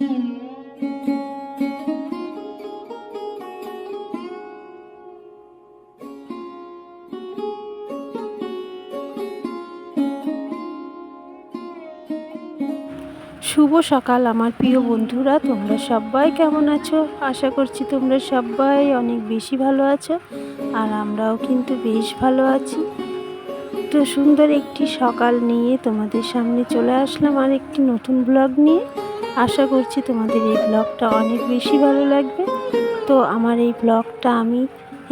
শুভ সকাল, আমার প্রিয় বন্ধুরা। তোমরা সবাই কেমন আছো? আশা করছি তোমরা সবাই অনেক বেশি ভালো আছো, আর আমরাও কিন্তু বেশ ভালো আছি। তো সুন্দর একটি সকাল নিয়ে তোমাদের সামনে চলে আসলাম আর একটি নতুন ব্লগ নিয়ে। আশা করছি তোমাদের এই ব্লগটা অনেক বেশি ভালো লাগবে। তো আমার এই ব্লগটা আমি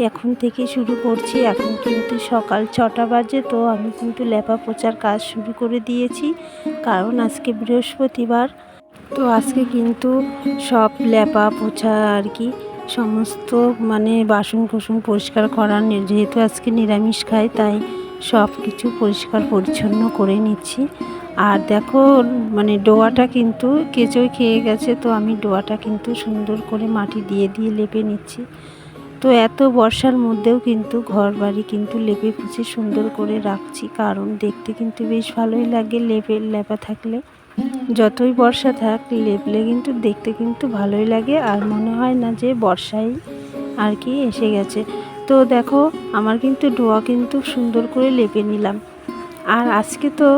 এখন থেকে শুরু করছি। এখন কিন্তু সকাল ছটা বাজে, তো আমি কিন্তু লেপা পোচার কাজ শুরু করে দিয়েছি, কারণ আজকে বৃহস্পতিবার। তো আজকে কিন্তু সব লেপা পোছা আর কি, সমস্ত মানে বাসন কুসন পরিষ্কার করার যেহেতু আজকে নিরামিষ খাই তাই সব কিছু পরিষ্কার পরিচ্ছন্ন করে নিচ্ছি। আর দেখো মানে ডোয়াটা কিন্তু কেঁচোই খেয়ে গেছে, তো আমি ডোয়াটা কিন্তু সুন্দর করে মাটি দিয়ে দিয়ে লেপে নিচ্ছি। তো এত বর্ষার মধ্যেও কিন্তু ঘর বাড়ি কিন্তু লেপে পুছে সুন্দর করে রাখছি, কারণ দেখতে কিন্তু বেশ ভালোই লাগে লেপে, লেপা থাকলে। যতই বর্ষা থাক, লেপলে কিন্তু দেখতে কিন্তু ভালোই লাগে, আর মনে হয় না যে বর্ষাই আর কি এসে গেছে। তো দেখো, আমার কিন্তু ডোয়া কিন্তু সুন্দর করে লেপে নিলাম। আর আজকে তো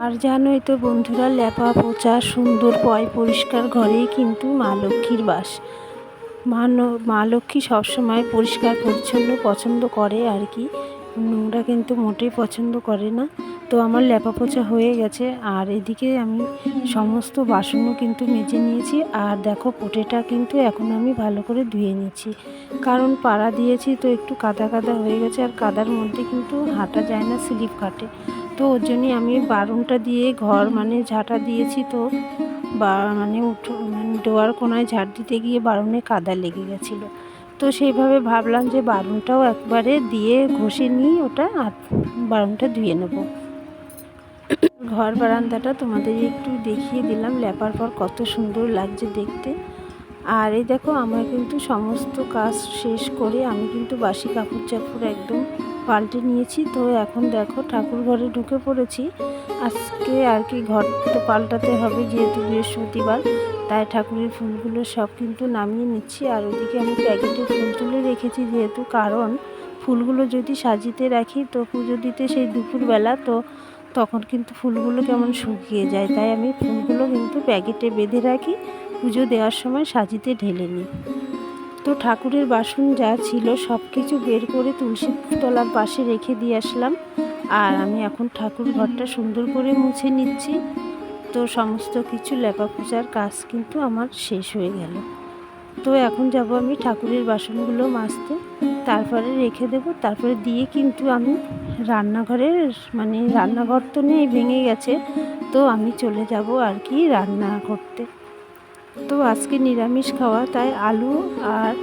আর জানোই তো বন্ধুরা, লেপা পোচা, সুন্দর পয় পরিষ্কার ঘরেই কিন্তু মা লক্ষ্মীর বাস। মা মা লক্ষ্মী সবসময় পরিষ্কার, পরিচ্ছন্ন পছন্দ করে আর কি। নোংরা কিন্তু মোটেই পছন্দ করে না। তো আমার লেপা পোছা হয়ে গেছে। আর এদিকে আমি সমস্ত বাসনও কিন্তু মেজে নিয়েছি। আর দেখো পোটেটা কিন্তু এখন আমি ভালো করে ধুয়ে নিচ্ছি। কারণ পাড়া দিয়েছি তো একটু কাদা কাদা হয়ে গেছে। আর কাদার মধ্যে কিন্তু হাঁটা যায় না, স্লিপ কাটে। তো ওর জন্যই আমি বারুনটা দিয়ে ঘর মানে ঝাঁটা দিয়েছি তো। বা মানে উঠো মানে ডোয়ার কোনায় ঝাঁট দিতে গিয়ে বারুনে কাদা লেগে গেছিল। তো সেইভাবে ভাবলাম যে বারুনটাও একবারে দিয়ে ঘষে নিই ওটা আর বারুনটা ধুয়ে নেব। ঘর বারান্দাটা তোমাদের একটু দেখিয়ে দিলাম, লেপার পর কত সুন্দর লাগছে দেখতে। আর এই দেখো, আমার কিন্তু সমস্ত কাজ শেষ করে আমি কিন্তু বাসি কাপড় চাপড় একদম পাল্টে নিয়েছি। তো এখন দেখো ঠাকুর ঘরে ঢুকে পড়েছি। আজকে আর কি ঘর তো পাল্টাতে হবে যেহেতু বৃহস্পতিবার। তাই ঠাকুরের ফুলগুলো সব কিন্তু নামিয়ে নিচ্ছি। আর ওদিকে আমি প্যাকেটে ফুল তুলে রেখেছি যেহেতু কারণ ফুলগুলো যদি সাজিতে রাখি তো পুজো দিতে সেই দুপুরবেলা তো তখন কিন্তু ফুলগুলো কেমন শুকিয়ে যায়। তাই আমি ফুলগুলো কিন্তু প্যাকেটে বেঁধে রাখি। পুজো দেওয়ার সময় সাজিতে ঢেলে নিই। তো ঠাকুরের বাসন যা ছিল সব কিছু বের করে তুলসী তলার পাশে রেখে দিয়ে আসলাম। আর আমি এখন ঠাকুর ঘরটা সুন্দর করে মুছে নিচ্ছি। তো সমস্ত কিছু লেপা কাজ কিন্তু আমার শেষ হয়ে গেল। তো এখন যাব আমি ঠাকুরের বাসনগুলো মাজতে। তারপরে রেখে দেব। তারপরে দিয়ে কিন্তু আমি রান্নাঘরের মানে রান্নাঘর তো নেই, ভেঙে গেছে। তো আমি চলে যাব আর কি রান্না করতে তো আজকে নিরামিষ খাওয়া, তাই আলু আর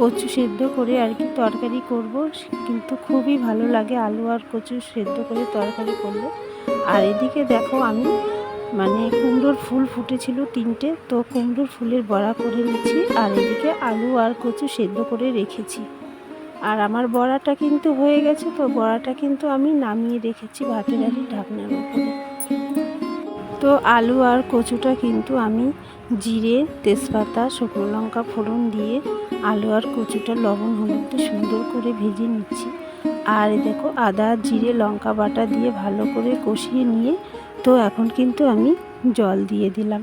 কচু সেদ্ধ করে আর কি তরকারি করব। কিন্তু খুবই ভালো লাগে আলু আর কচু সেদ্ধ করে তরকারি করলে। আর এদিকে দেখো আমি মানে কুমড়োর ফুল ফুটেছিল তিনটে, তো কুমড়োর ফুলের বড়া করে নিচ্ছি আর এদিকে আলু আর কচু সেদ্ধ করে রেখেছি। আর আমার বড়াটা কিন্তু হয়ে গেছে, তো বড়াটা কিন্তু আমি নামিয়ে রেখেছি ভাতের আলি ঢাকনার উপরে। তো আলু আর কচুটা কিন্তু আমি জিরে, তেজপাতা, শুকনো লঙ্কা ফোড়ন দিয়ে আলু আর কচুটা লবণ হলুদ সুন্দর করে ভেজে নিচ্ছি। আর দেখো, আদা, জিরে, লঙ্কা বাটা দিয়ে ভালো করে কষিয়ে নিয়ে তো এখন কিন্তু আমি জল দিয়ে দিলাম।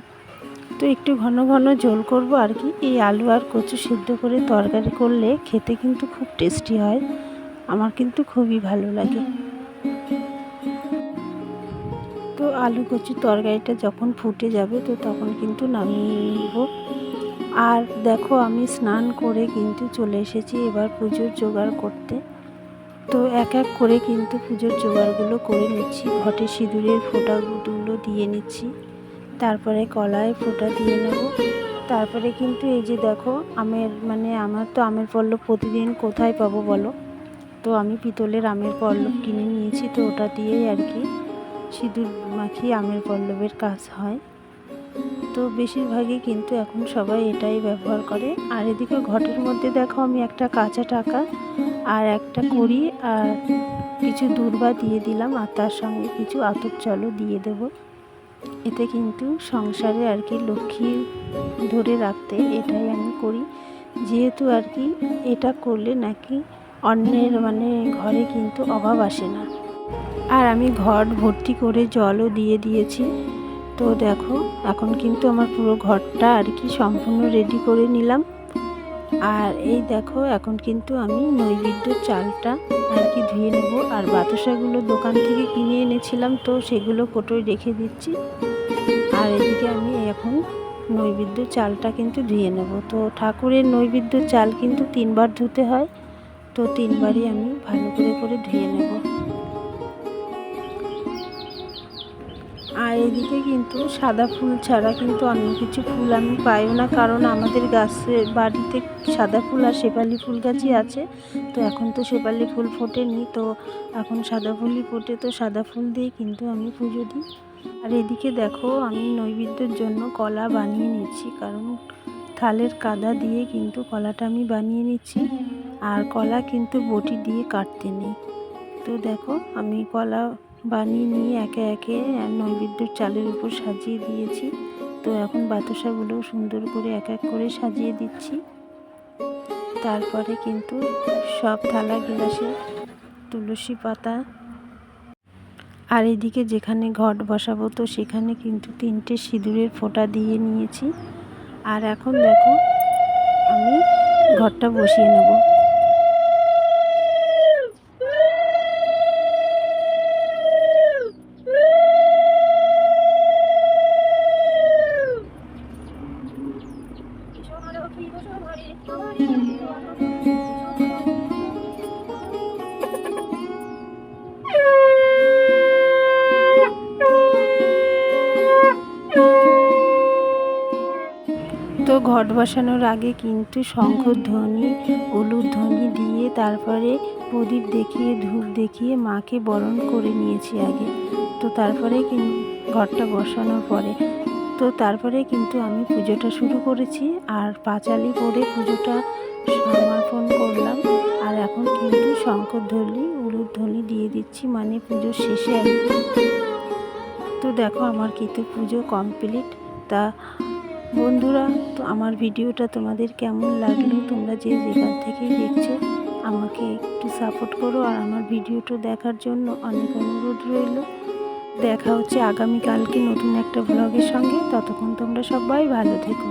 তো একটু ঘন ঘন ঝোল করব আর কি। এই আলু আর কচু সিদ্ধ করে তরকারি করলে খেতে কিন্তু খুব টেস্টি হয়। আমার কিন্তু খুবই ভালো লাগে। তো আলু কচুর তরকারিটা যখন ফুটে যাবে তো তখন কিন্তু নামিয়ে নিব। আর দেখো আমি স্নান করে কিন্তু চলে এসেছি এবার পুজোর জোগাড় করতে। তো এক এক করে কিন্তু পুজোর জোগাড়গুলো করে নিচ্ছি। ঘটে সিঁদুরের ফোঁটাগুলো দিয়ে নিচ্ছি। তারপরে কলায় ফোঁটা দিয়ে নেব। তারপরে কিন্তু এই যে দেখো আমের মানে আমার তো আমের পল্লব প্রতিদিন কোথায় পাবো বলো? তো আমি পিতলের আমের পল্লব কিনে নিয়েছি তো ওটা দিয়েই আর কি। সিঁদুর মাখিয়ে আমের পল্লবের কাজ হয়। তো বেশিরভাগই কিন্তু এখন সবাই এটাই ব্যবহার করে। আর এদিকে ঘটের মধ্যে দেখো আমি একটা কাঁচা টাকা আর একটা কড়ি আর কিছু দূর্বা দিয়ে দিলাম আর তার সঙ্গে কিছু আতর জলও দিয়ে দেব। এতে কিন্তু সংসারে আর কি লক্ষ্মী ধরে রাখতে এটাই আমি করি। যেহেতু আর কি এটা করলে নাকি অন্যের মানে ঘরে কিন্তু অভাব আসে না। আর আমি ঘর ভর্তি করে জলও দিয়ে দিয়েছি। তো দেখো, এখন কিন্তু আমার পুরো ঘরটা আর কি সম্পূর্ণ রেডি করে নিলাম। আর এই দেখো, এখন কিন্তু আমি নৈবেদ্য চালটা আর কি ধুয়ে নেব। আর বাতাসাগুলো দোকান থেকে কিনে এনেছিলাম, তো সেগুলো কোটোয় রেখে দিচ্ছি। আর এদিকে আমি এখন নৈবেদ্য চালটা কিন্তু ধুয়ে নেব। তো ঠাকুরের নৈবেদ্য চাল কিন্তু তিনবার ধুতে হয়, তো তিনবারই আমি ভালো করে করে ধুয়ে নেব। আর এদিকে কিন্তু সাদা ফুল ছাড়া কিন্তু অন্য কিছু ফুল আমি পাইও না, কারণ আমাদের গাছে বাড়িতে সাদা ফুল আর শেপালি ফুল গাছই আছে। তো এখন তো শেপালি ফুল ফোটেনি, তো এখন সাদা ফুলই ফোটে, তো সাদা ফুল দিয়ে কিন্তু আমি পুজো দিই। আর এদিকে দেখো আমি নৈবেদ্যের জন্য কলা বানিয়ে নিচ্ছি, কারণ থালের কাদা দিয়ে কিন্তু কলাটা আমি বানিয়ে নিচ্ছি। আর কলা কিন্তু বটি দিয়ে কাটতে নেই। তো দেখো আমি কলা বানিয়ে নিয়ে একে একে নৈবেদ্যর চালের উপর সাজিয়ে দিয়েছি। তো এখন বাতাসাগুলো সুন্দর করে এক এক করে সাজিয়ে দিচ্ছি। তারপরে কিন্তু সব থালা, গিলাসে তুলসী পাতা। আর এদিকে যেখানে ঘট বসাবো, তো সেখানে কিন্তু তিনটে সিঁদুরের ফোঁটা দিয়ে নিয়েছি। আর এখন দেখো, আমি ঘরটা বসিয়ে নেব। ঘট বসানোর আগে কিন্তু শঙ্খধ্বনি উলুধ্বনি দিয়ে তারপরে প্রদীপ দেখিয়ে, ধূপ দেখিয়ে মাকে বরণ করে নিয়েছি আগে। তো তারপরে ঘরটা বসানোর পরে। তো তারপরে কিন্তু আমি পুজোটা শুরু করেছি, আর পাঁচালি করে পুজোটা সমর্পণ করলাম। আর এখন কিন্তু শঙ্করধ্বনি উলুধ্বনি দিয়ে দিচ্ছি মানে পুজোর শেষে তো দেখো আমার কিন্তু পুজো কমপ্লিট। তা বন্ধুরা, তো আমার ভিডিওটা তোমাদের কেমন লাগল? তোমরা যে যেখান থেকে দেখছ, আমাকে একটু সাপোর্ট করো আর আমার ভিডিওটা দেখার জন্য অনেক অনুরোধ রইল। দেখা হচ্ছে আগামীকালকে নতুন একটা ব্লগের সঙ্গে। ততক্ষণ তোমরা সবাই ভালো থেকো।